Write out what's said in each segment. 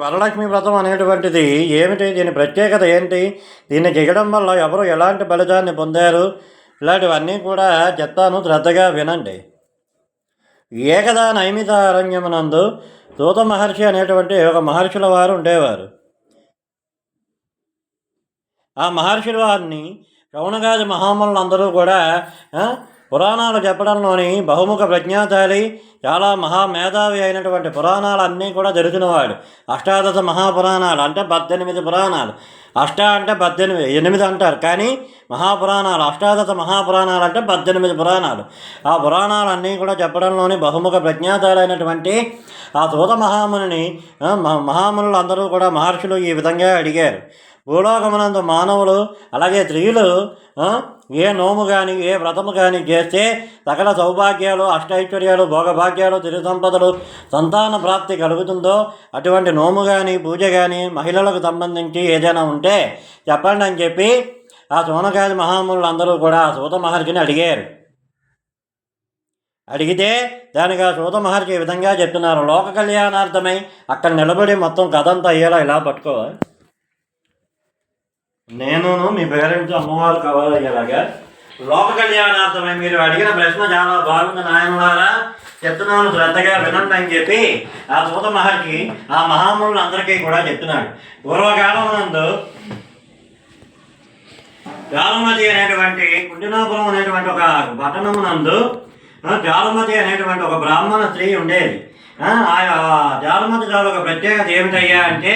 వరలక్ష్మి వ్రతం అనేటువంటిది ఏమిటి? దీని ప్రత్యేకత ఏంటి? దీన్ని చేయడం వల్ల ఎవరు ఎలాంటి ఫలితాన్ని పొందారు? ఇలాంటివన్నీ కూడా చెప్తాను శ్రద్ధగా వినండి. ఏకదా నైమిత అరణ్యమునందు దూత మహర్షి అనేటువంటి ఒక మహర్షుల వారు ఉండేవారు. ఆ మహర్షుల వారిని రౌణగాది మహాములందరూ కూడా పురాణాలు చెప్పడంలోని బహుముఖ ప్రజ్ఞాశాలి చాలా మహామేధావి అయినటువంటి పురాణాలు అన్నీ కూడా తెలిసినవాడు అష్టాదశ మహాపురాణాలు అంటే పద్దెనిమిది పురాణాలు. అష్ట అంటే పద్దెనిమిది ఎనిమిది అంటారు. కానీ మహాపురాణాలు అష్టాదశ మహాపురాణాలు అంటే పద్దెనిమిది పురాణాలు. ఆ పురాణాలన్నీ కూడా చెప్పడంలోని బహుముఖ ప్రజ్ఞాతాలైనటువంటి ఆ సూత మహాముని మహామునులు అందరూ కూడా మహర్షులు ఈ విధంగా అడిగారు. భూలోకమునందు మానవులు అలాగే స్త్రీలు ఏ నోము కానీ ఏ వ్రతము కానీ చేస్తే సకల సౌభాగ్యాలు అష్టైశ్వర్యాలు భోగభాగ్యాలు తిరు సంపదలు సంతాన ప్రాప్తి కలుగుతుందో అటువంటి నోము కానీ పూజ కానీ మహిళలకు సంబంధించి ఏదైనా ఉంటే చెప్పండి అని చెప్పి ఆ సోనకాది మహాములు అందరూ కూడా ఆ సూత మహర్షిని అడిగారు. అడిగితే దానికి ఆ సూత మహర్షి ఈ విధంగా చెప్తున్నారు లోక కళ్యాణార్థమై అక్కడ నిలబడి మొత్తం కథంతా అయ్యేలా ఇలా పట్టుకోవాలి నేనును మీ పేరెంట్స్ అమ్మవారు కవర్ అయ్యేలాగా లోక కళ్యాణార్థమై మీరు అడిగిన ప్రశ్న చాలా బాగుంది నాయనలారా. చెప్తున్నాను శ్రద్ధగా వినండి అని చెప్పి ఆ సూత మహర్షి ఆ మహామునులందరికీ కూడా చెప్తున్నాడు. పూర్వకాలం నందు జాలమతి అనేటువంటి కుండినాపురం అనేటువంటి ఒక పట్టణము నందు జాలమతి అనేటువంటి ఒక బ్రాహ్మణ స్త్రీ ఉండేది. ఆ ఆ జాలమతి చాలా ఒక ప్రత్యేకత ఏమిటయ్యా అంటే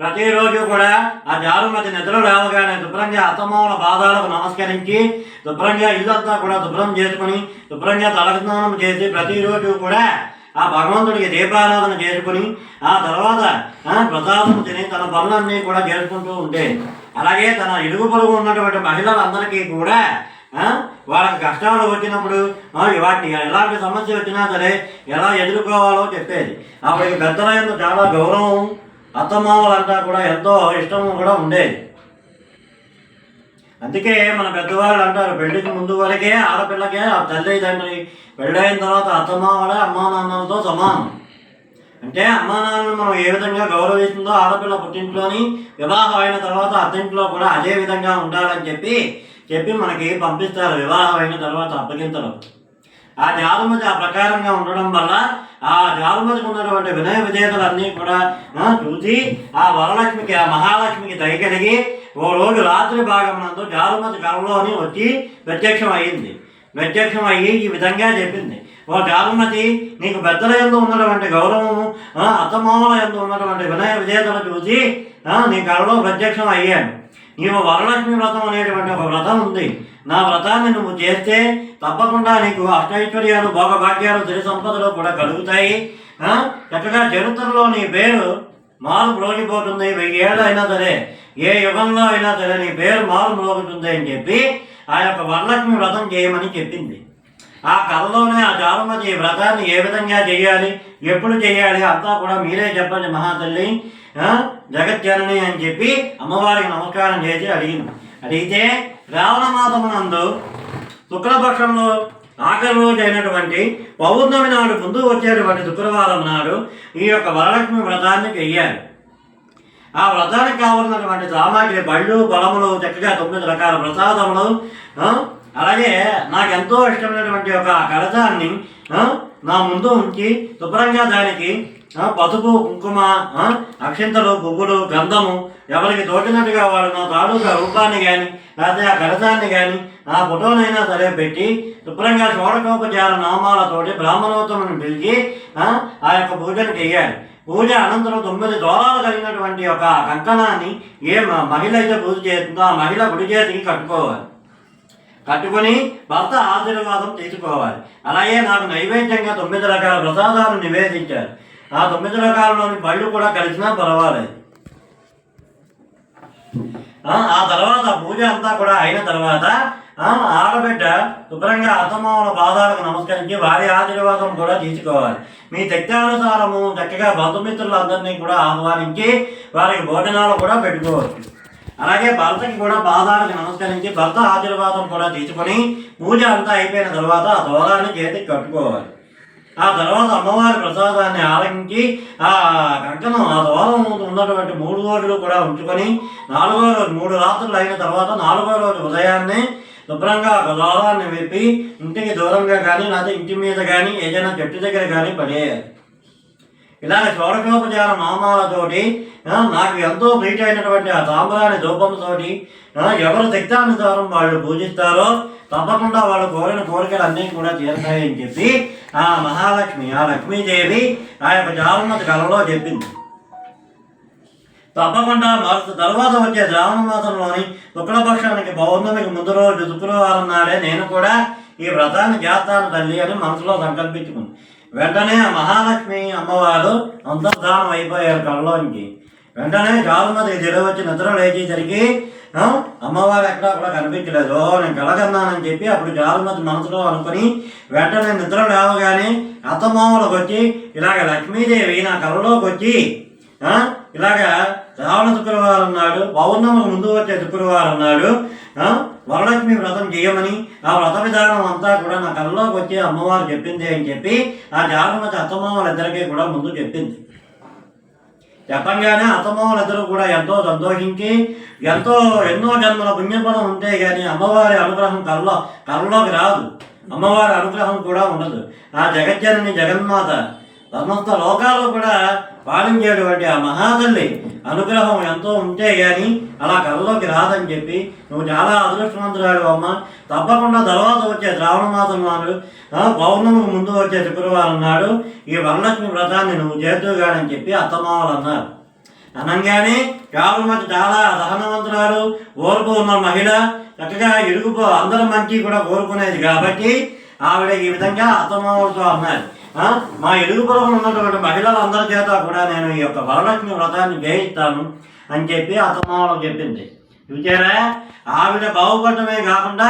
ప్రతిరోజు కూడా ఆ జారుమతి నిద్ర లేవగానే శుభ్రంగా అత్తమావుల బాధాలకు నమస్కరించి శుభ్రంగా ఇల్లంతా కూడా శుభ్రం చేసుకుని శుభ్రంగా తలస్నానం చేసి ప్రతిరోజు కూడా ఆ భగవంతుడికి దీపారాధన చేసుకుని ఆ తర్వాత ప్రసాదం తిని తన పనులన్నీ కూడా చేసుకుంటూ ఉంటే అలాగే తన ఇరుగు పొరుగు ఉన్నటువంటి మహిళలందరికీ కూడా వాళ్ళకి కష్టాలు వచ్చినప్పుడు ఆ, వాటిని ఎలాంటి సమస్య వచ్చినా సరే ఎలా ఎదుర్కోవాలో చెప్పేది. అప్పుడు పెద్దల చాలా గౌరవం అత్తమామలంతా కూడా ఎంతో ఇష్టం కూడా ఉండేది. అందుకే మన పెద్దవాళ్ళు అంటారు పెళ్ళికి ముందు వరకే ఆడపిల్లకే ఆ తల్లి తండ్రి పెళ్ళైన తర్వాత అత్తమామలే అమ్మా నాన్నలతో సమానం. అంటే అమ్మా నాన్నలు మనం ఏ విధంగా గౌరవిస్తుందో ఆడపిల్ల పుట్టింట్లోని వివాహం అయిన తర్వాత అత్తింట్లో కూడా అదే విధంగా ఉండాలని చెప్పి చెప్పి మనకి పంపిస్తారు వివాహం అయిన తర్వాత అప్పగింతలు. ఆ జాతమతి ఆ ప్రకారంగా ఉండడం వల్ల ఆ జాలుమతికి ఉన్నటువంటి వినయ విజేతలన్నీ కూడా చూసి ఆ వరలక్ష్మికి ఆ మహాలక్ష్మికి దయగలిగి ఓ రోజు రాత్రి భాగమునందు జాలుమతి కళలోని వచ్చి ప్రత్యక్షం అయ్యింది ప్రత్యక్షం అయ్యి ఈ విధంగా చెప్పింది. ఓ జాలుమతి నీకు పెద్దల ఎందు ఉన్నటువంటి గౌరవము ఆ, అత్తమామల ఎందు ఉన్నటువంటి వినయ విజేతలు చూసి నీ కళలో ప్రత్యక్షం అయ్యాను నీవు వరలక్ష్మి వ్రతం అనేటువంటి ఒక వ్రతం ఉంది. నా వ్రతాన్ని నువ్వు చేస్తే తప్పకుండా నీకు అష్టైశ్వర్యాలు భోగభాగ్యాలు తిరి సంపదలు కూడా కలుగుతాయి. చక్కగా చరిత్రలో నీ పేరు మారు మ్రోగిపోతుంది. వెయ్యి ఏళ్ళు అయినా సరే ఏ యుగంలో అయినా సరే నీ పేరు మారు మ్రోగుతుంది అని చెప్పి ఆ యొక్క వరలక్ష్మి వ్రతం చేయమని చెప్పింది. ఆ కథలోనే ఆ చారుమతి ఈ వ్రతాన్ని ఏ విధంగా చేయాలి ఎప్పుడు చేయాలి అంతా కూడా మీరే చెప్పండి మహాతల్లి. ఆ, జగజ్జనని అని చెప్పి అమ్మవారికి నమస్కారం చేసి అడిగింది. అడిగితే రావణమాతమునందు శుక్లపక్షంలో ఆఖరి రోజు అయినటువంటి పౌర్ణమి నాడు ముందు వచ్చేటువంటి శుక్రవారం నాడు ఈ యొక్క వరలక్ష్మి వ్రతాన్ని చెయ్యాలి ఆ వ్రతానికి కావలసినటువంటి సామాగ్రి పళ్ళు బలములు చక్కగా తొమ్మిది రకాల ప్రసాదములు అలాగే నాకు ఎంతో ఇష్టమైనటువంటి ఒక కలశాన్ని నా ముందు ఉంచి శుభ్రంగా దానికి పసుపు కుంకుమ అక్షింతలు పువ్వులు గంధము ఎవరికి తోచినట్టుగా వాళ్ళు నా తాలూకా రూపాన్ని కానీ లేకపోతే ఆ కలశాన్ని కానీ ఆ ఫోటోనైనా సరే పెట్టి శుభ్రంగా షోడకోపచార నామాలతోటి బ్రాహ్మణోత్తముని పిలిచి ఆ, యొక్క పూజను చేయాలి పూజ అనంతరం తొమ్మిది దూరాలు కలిగినటువంటి ఒక కంకణాన్ని ఏ మహిళ అయితే పూజ చేస్తుందో ఆ మహిళ గుడి చేతికి కట్టుకోవాలి. కట్టుకొని భర్త ఆశీర్వాదం తీసుకోవాలి. అలాగే నాకు నైవేద్యంగా తొమ్మిది రకాల ప్రసాదాలు నివేదించారు. ఆ తొమ్మిది రకాలలోని పళ్ళు కూడా కలిసినా పర్వాలేదు. ఆ తర్వాత పూజ అంతా కూడా అయిన తర్వాత ఆడబిడ్డ శుభ్రంగా అత్తమామల పాదాలకు నమస్కరించి వారి ఆశీర్వాదం కూడా తీసుకోవాలి. మీ శక్తానుసారము చక్కగా బంధుమిత్రులందరినీ కూడా ఆహ్వానించి వారికి భోజనాలు కూడా పెట్టుకోవచ్చు. అలాగే భర్తకి కూడా పాదాలకు నమస్కరించి భర్త ఆశీర్వాదం కూడా తీసుకొని పూజ అంతా అయిపోయిన తర్వాత ఆ దూరాన్ని చేతికి కట్టుకోవాలి. ఆ తర్వాత అమ్మవారి ప్రసాదాన్ని ఆలకించి ఆ కంకణం ఆ ద్వారం ఉన్నటువంటి మూడు రోజులు కూడా ఉంచుకొని నాలుగో రోజు మూడు రాత్రులు అయిన తర్వాత నాలుగో రోజు ఉదయాన్నే శుభ్రంగా ఒక ద్వారాన్ని విప్పి ఇంటికి దూరంగా కానీ లేకపోతే ఇంటి మీద కానీ ఏదైనా చెట్టు దగ్గర కానీ పడేయాలి. ఇలాగ షోడశోపచార నామాలతోటి నాకు ఎంతో ప్రీతి అయినటువంటి ఆ తాంబరాని ధూపంతోటి ఎవరు శక్తానుసారం వాళ్ళు పూజిస్తారో తప్పకుండా వాళ్ళు కోరిన కోరికలు అన్నీ కూడా తీరుతాయని చెప్పి ఆ మహాలక్ష్మి ఆ లక్ష్మీదేవి ఆ యొక్క జాలమతి కళలో చెప్పింది. తప్పకుండా మరొక తర్వాత వచ్చే శ్రావణ మాసంలోని శుక్లపక్షానికి పౌర్ణమికి ముందు రోజు శుక్రవారం నాడే నేను కూడా ఈ వ్రతాన్ని చేస్తాను తల్లి అని మనసులో సంకల్పించుకుంది. వెంటనే మహాలక్ష్మి అమ్మవారు అంతర్ధానం అయిపోయారు కళ్ళలోంచి. వెంటనే చాలామంది వచ్చి నిద్ర లేచేసరికి అమ్మవారు ఎక్కడా కూడా కనిపించలేదు. నేను కలగన్నానని చెప్పి అప్పుడు చాలామంది మనసులో అనుకుని వెంటనే నిద్ర లేవగానే అత్తమామలకు వచ్చి ఇలాగ లక్ష్మీదేవి నా కళ్ళలోకి వచ్చి ఇలాగా రావణ శుక్రవారం నాడు పౌర్ణమికి ముందు వచ్చే శుక్రవారం నాడు వరలక్ష్మి వ్రతం చేయమని ఆ వ్రత విధానం అంతా కూడా నా కళ్ళలోకి వచ్చి అమ్మవారు చెప్పింది అని చెప్పి ఆ జానమతి అత్తమామలిద్దరికీ కూడా ముందు చెప్పింది. చెప్పంగానే అత్తమామలిద్దరూ కూడా ఎంతో సంతోషించి ఎంతో ఎన్నో జన్మల పుణ్యఫలం ఉంటే కానీ అమ్మవారి అనుగ్రహం కళ్ళలో కళ్ళలోకి రాదు. అమ్మవారి అనుగ్రహం కూడా ఉండదు. ఆ జగజ్జనని జగన్మాత సమస్త లోకాలు కూడా పాలించేటువంటి ఆ మహాతల్లి అనుగ్రహం ఎంతో ఉంటే కానీ అలా కళ్ళలోకి రాదని చెప్పి నువ్వు చాలా అదృష్టవంతురాడు అమ్మ. తప్పకుండా తర్వాత వచ్చే శ్రావణ మాసం నాడు పౌర్ణమి ముందు వచ్చే శుక్రవారం నాడు ఈ వరలక్ష్మి వ్రతాన్ని నువ్వు చేద్దుగానని చెప్పి అత్తమావలు అన్నారు. అనగానే చావుమతి చాలా సహనవంతురాలు ఓర్పు ఉన్న మహిళ చక్కగా ఇరుగుపో అందరి మంచి కూడా కోరుకునేది కాబట్టి ఆవిడ ఈ విధంగా అత్తమావలతో అన్నారు. మా ఇరుగు పొలంలో ఉన్నటువంటి మహిళలందరి చేత కూడా నేను ఈ యొక్క వరలక్ష్మి వ్రతాన్ని చేయిస్తాను అని చెప్పి అత్తమామలకు చెప్పింది. చూచారా ఆవిడ బాగుపడటమే కాకుండా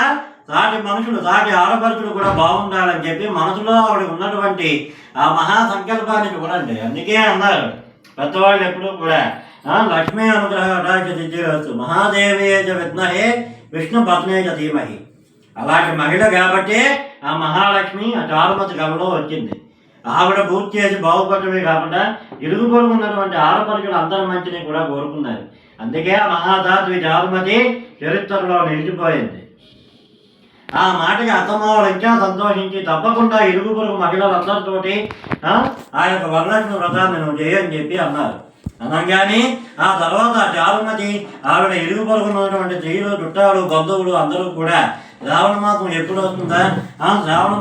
సాటి మనుషులు సాటి ఆడపడుచులు కూడా బాగుండాలని చెప్పి మనసులో ఆవిడ ఉన్నటువంటి ఆ మహా సంకల్పాన్ని చూడండి అందుకే అన్నారు. పెద్దవాళ్ళు ఎప్పుడూ కూడా లక్ష్మీ అనుగ్రహ కటాక్ష సిద్ధిరస్తు విద్మహే విష్ణు పత్నే ధీమహి. అలాంటి మహిళ కాబట్టి ఆ మహాలక్ష్మి ఆ చారుమతి కళలో వచ్చింది. ఆవిడ పూర్తి చేసి బాగుపడటమే కాకుండా ఇరుగు పొరుగు ఉన్నటువంటి ఆడపడుచులు అందరి మంచిని కూడా కోరుకున్నారు. అందుకే ఆ మహాదాత్వి చారుమతి చరిత్రలో నిలిచిపోయింది. ఆ మాటకి అత్తమావులు ఇంకా సంతోషించి తప్పకుండా ఇరుగు పొరుగు మహిళలందరితోటి ఆ, యొక్క వరలక్ష్మి వ్రతాన్ని నువ్వు చేయని చెప్పి అన్నారు. అనగానే ఆ తర్వాత ఆ చారుమతి ఆవిడ ఇరుగు పొరుగు ఉన్నటువంటి స్త్రీలు చుట్టాలు బంధువులు అందరూ కూడా రావణ మాసం ఎప్పుడు వస్తుందా? ఆ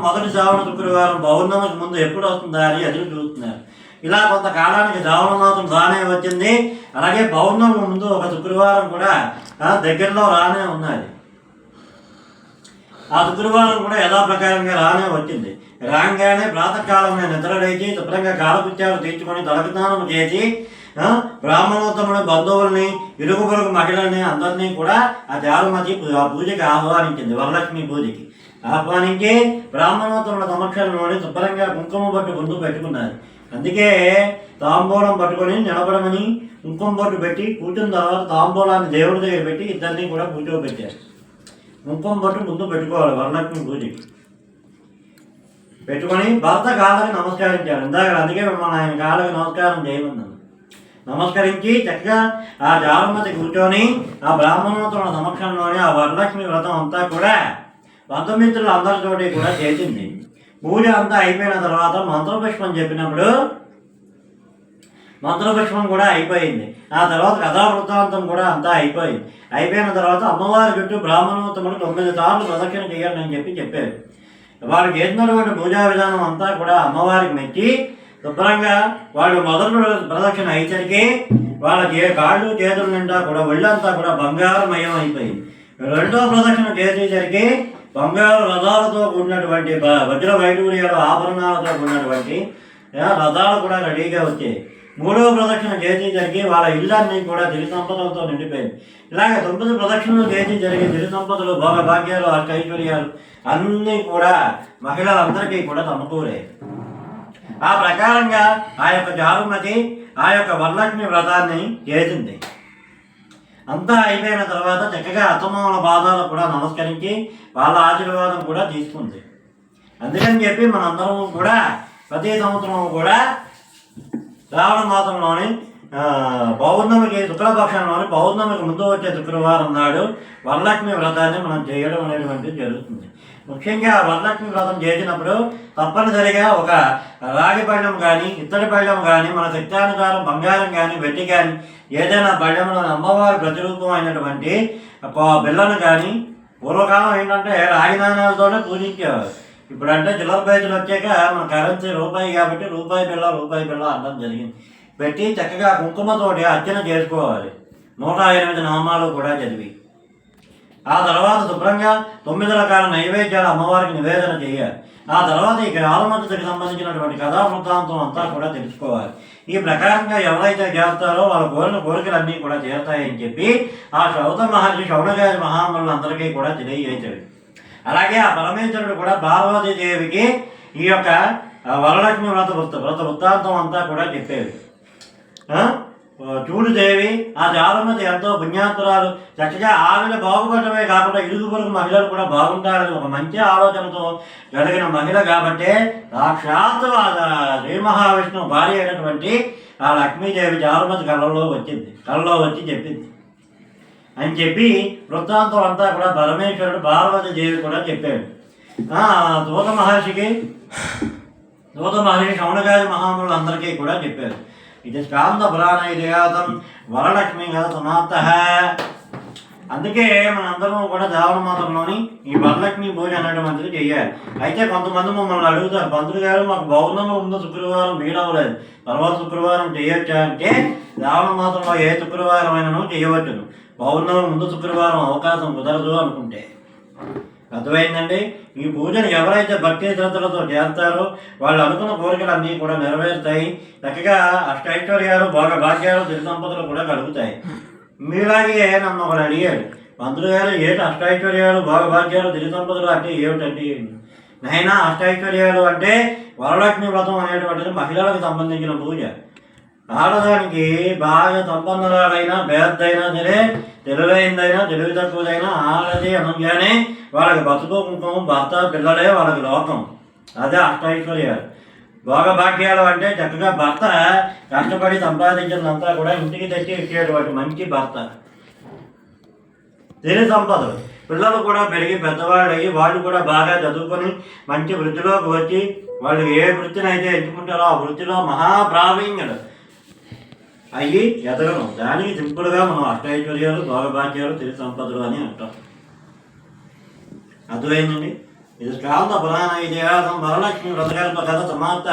మొదటి శ్రావణ శుక్రవారం పౌర్ణమికి ముందు ఎప్పుడు వస్తుందా అని ఎదురు చూస్తున్నారు. ఇలా కొంతకాలానికి శ్రావణ మాసం రానే వచ్చింది. అలాగే పౌర్ణమి ముందు ఒక శుక్రవారం కూడా దగ్గరలో రానే ఉన్నది. ఆ శుక్రవారం కూడా ఎలా ప్రకారంగా రానే వచ్చింది. రాగానే ప్రాతకాలమే నిద్రలేచి శుభ్రంగా కాలకృత్యాలు తీర్చుకొని తలకదానం చేసి బ్రాహ్మణోత్తముడు బంధువుల్ని ఇరుగు పొరుగు మహిళల్ని అందరినీ కూడా ఆ జాలమతి ఆ పూజకి ఆహ్వానించింది వరలక్ష్మి పూజకి. ఆహ్వానించి బ్రాహ్మణోత్తముల సమక్షంలోని శుభ్రంగా కుంకుమ పట్టు ముందు పెట్టుకున్నారు. అందుకే తాంబూలం పట్టుకొని నిలబడమని కుంకుమ పట్టు పెట్టి కూర్చున్న తర్వాత తాంబూలాన్ని దేవుడి దగ్గర పెట్టి ఇద్దరిని కూడా కూర్చోబెట్టారు కుంకుమ పట్టు ముందు పెట్టుకోవాలి వరలక్ష్మి పూజకి. పెట్టుకొని భర్త కాళ్ళకి నమస్కరించాడు ఇందాక అందుకే మిమ్మల్ని ఆయన కాళ్ళకి నమస్కారం చేయమన్నాను. నమస్కరించి చక్కగా ఆ జాలమతి కూర్చొని ఆ బ్రాహ్మణోత్తరుల సమక్షంలోనే ఆ వరలక్ష్మి వ్రతం అంతా కూడా బంధుమిత్రులు అందరితోటి కూడా చేసింది. పూజ అంతా అయిపోయిన తర్వాత మంత్రపుష్పం చెప్పినప్పుడు మంత్రపుష్పం కూడా అయిపోయింది. ఆ తర్వాత కథా వృత్తాంతం కూడా అంతా అయిపోయింది. అయిపోయిన తర్వాత అమ్మవారి చుట్టూ బ్రాహ్మణోత్తములు తొమ్మిది సార్లు ప్రదక్షిణ చేయాలని చెప్పి చెప్పారు. వారు చేసినటువంటి పూజా విధానం అంతా కూడా అమ్మవారికి మెచ్చి శుభ్రంగా వాళ్ళు మొదటి ప్రదక్షిణ అయ్యేసరికి వాళ్ళ కాళ్ళు చేతుల నిండా కూడా ఒళ్ళంతా కూడా బంగారమయం అయిపోయింది. రెండో ప్రదక్షిణ చేసేసరికి బంగారు రథాలతో కూడినటువంటి వజ్ర వైడూర్యాలు ఆభరణాలతో కూడినటువంటి రథాలు కూడా రెడీగా వచ్చాయి. మూడవ ప్రదక్షిణ చేసేసరికి వాళ్ళ ఇళ్ళన్నీ కూడా తిరి సంపదలతో నిండిపోయింది. ఇలాగే తొమ్మిది ప్రదక్షిణలు చేసి జరిగి దిరి సంపదలు భోగ భాగ్యాలు అష్టైశ్వర్యాలు అన్నీ కూడా మహిళలందరికీ కూడా సమకూరే ఆ ప్రకారంగా ఆ యొక్క జారుమతి ఆ యొక్క వరలక్ష్మి వ్రతాన్ని చేసింది. అంతా అయిపోయిన తర్వాత చక్కగా అత్తమామల బాధలు కూడా నమస్కరించి వాళ్ళ ఆశీర్వాదం కూడా తీసుకుంది. అందుకని చెప్పి మనందరం కూడా ప్రతి సంవత్సరం కూడా శ్రావణ మాసంలోని పౌర్ణమికి శుక్లపక్షంలోని పౌర్ణమికి ముందు వచ్చే శుక్రవారం నాడు వరలక్ష్మి వ్రతాన్ని మనం చేయడం అనేటువంటిది జరుగుతుంది. ముఖ్యంగా వరలక్ష్మి వ్రతం చేసినప్పుడు తప్పనిసరిగా ఒక రాగి పళ్ళెం కానీ ఇత్తడి పళ్ళెం కానీ మన శక్తానుసారం బంగారం కానీ వెట్టి కానీ ఏదైనా పళ్ళెంలో అమ్మవారి ప్రతిరూపం అయినటువంటి బిళ్ళను కానీ పూర్వకాలం ఏంటంటే రాగి నాణ్యాలతోనే పూజించేవారు. ఇప్పుడంటే చిల్లర పైసలు వచ్చాక మన కరెన్సీ రూపాయి కాబట్టి రూపాయి బిళ్ళ రూపాయి బిళ్ళ అనడం జరిగింది. పెట్టి చక్కగా కుంకుమతోటి అర్చన చేసుకోవాలి. నూట ఎనిమిది నామాలు కూడా చదివి. ఆ తర్వాత శుభ్రంగా తొమ్మిది రకాల నైవేద్యాలు అమ్మవారికి నివేదన చేయాలి. ఆ తర్వాత ఈ గ్రామమద్దతికి సంబంధించినటువంటి కథా వృత్తాంతం అంతా కూడా తెలుసుకోవాలి. ఈ ప్రకారంగా ఎవరైతే చేస్తారో వాళ్ళ కోరిన కోరికలన్నీ కూడా చేరుతాయని చెప్పి ఆ శౌత మహర్షి శౌనగారి మహాములందరికీ కూడా తెలియజేశాడు అలాగే ఆ పరమేశ్వరుడు కూడా పార్వతీదేవికి ఈ యొక్క వరలక్ష్మి వ్రత వృత్త వ్రత వృత్తాంతం అంతా కూడా చెప్పేది చూడుదేవి ఆ జాలమతి ఎంతో పుణ్యాత్తురాలు చక్కగా ఆవిడ బాగుపడటమే కాకుండా ఇరుగు పొరుగు మహిళలు కూడా బాగుంటారని ఒక మంచి ఆలోచనతో జరిగిన మహిళ కాబట్టే సాక్షాత్తు ఆ శ్రీ మహావిష్ణువు భార్య అయినటువంటి ఆ లక్ష్మీదేవి జాలమతి కళ్ళలో వచ్చింది. కళ్ళలో వచ్చి చెప్పింది. అని చెప్పి వృత్తాంతం అంతా కూడా పరమేశ్వరుడు పార్వతి దేవి కూడా చెప్పాడు. దూత మహర్షికి దూత మహర్షి శౌనగాది మహాములు అందరికీ కూడా చెప్పారు. ఇది స్కాంద పురాణ ఇతిహాసం వరలక్ష్మి కథ సమాప్త అందుకే మనందరం కూడా దేవరమాతంలోని ఈ వరలక్ష్మి పూజ అనేటువంటిది చెయ్యాలి అయితే కొంతమంది మమ్మల్ని అడుగుతారు పంతులు గారు మాకు పౌర్ణమి ముందు శుక్రవారం వీడవలేదు తర్వాత శుక్రవారం చేయొచ్చా? అంటే దేవరమాతంలో ఏ శుక్రవారం అయినను చేయవచ్చును. పౌర్ణమి ముందు శుక్రవారం అవకాశం కుదరదు అనుకుంటే. అర్థమైందండి? ఈ పూజను ఎవరైతే భక్తి శ్రద్ధలతో చేస్తారో వాళ్ళు అనుకున్న కోరికలన్నీ కూడా నెరవేరుతాయి. చక్కగా అష్టైశ్వర్యాలు భోగ భాగ్యాలు తిరు సంపదలు కూడా కలుగుతాయి. మీలాగే నన్ను ఒకరు అడిగాడు మంత్రులు గారు ఏటి అష్టైశ్వర్యాలు భోగ భాగ్యాలు తిరు సంపదలు అంటే ఏమిటండి? నైనా అష్టైశ్వర్యాలు అంటే వరలక్ష్మి వ్రతం అనేటువంటిది మహిళలకు సంబంధించిన పూజ. ఆడదానికి బాగా సంపన్నురాలైనా బేద్దైనా సరే తెలివైందైనా తెలివి తక్కువదైనా ఆడది అనగానే వాళ్ళకి బతుకు భర్త పిల్లలే వాళ్ళకి లోకం. అదే అష్టైశ్వర్యాలు. భోగభాగ్యాలు అంటే చక్కగా భర్త కష్టపడి సంపాదించినంతా కూడా ఇంటికి తెచ్చి ఇచ్చేటువంటి మంచి భర్త. తెలివి సంపదలు పిల్లలు కూడా పెరిగి పెద్దవాళ్ళు అయ్యి వాళ్ళు కూడా బాగా చదువుకొని మంచి వృత్తిలోకి వచ్చి వాళ్ళు ఏ వృత్తిని అయితే ఎంచుకుంటారో ఆ వృత్తిలో మహాప్రావీణ్యుడు అయ్యి ఎదగడం. దానికి సింపుల్గా మనం అష్టైశ్వర్యాలు భోగభాగ్యాలు తిరిగి సంపదలు అని అంటాం. అర్థమైందండి ఇది శ్రావణ పురాణ ఇతిహాసం వరలక్ష్మి వ్రతకల్ప కథ సమాప్త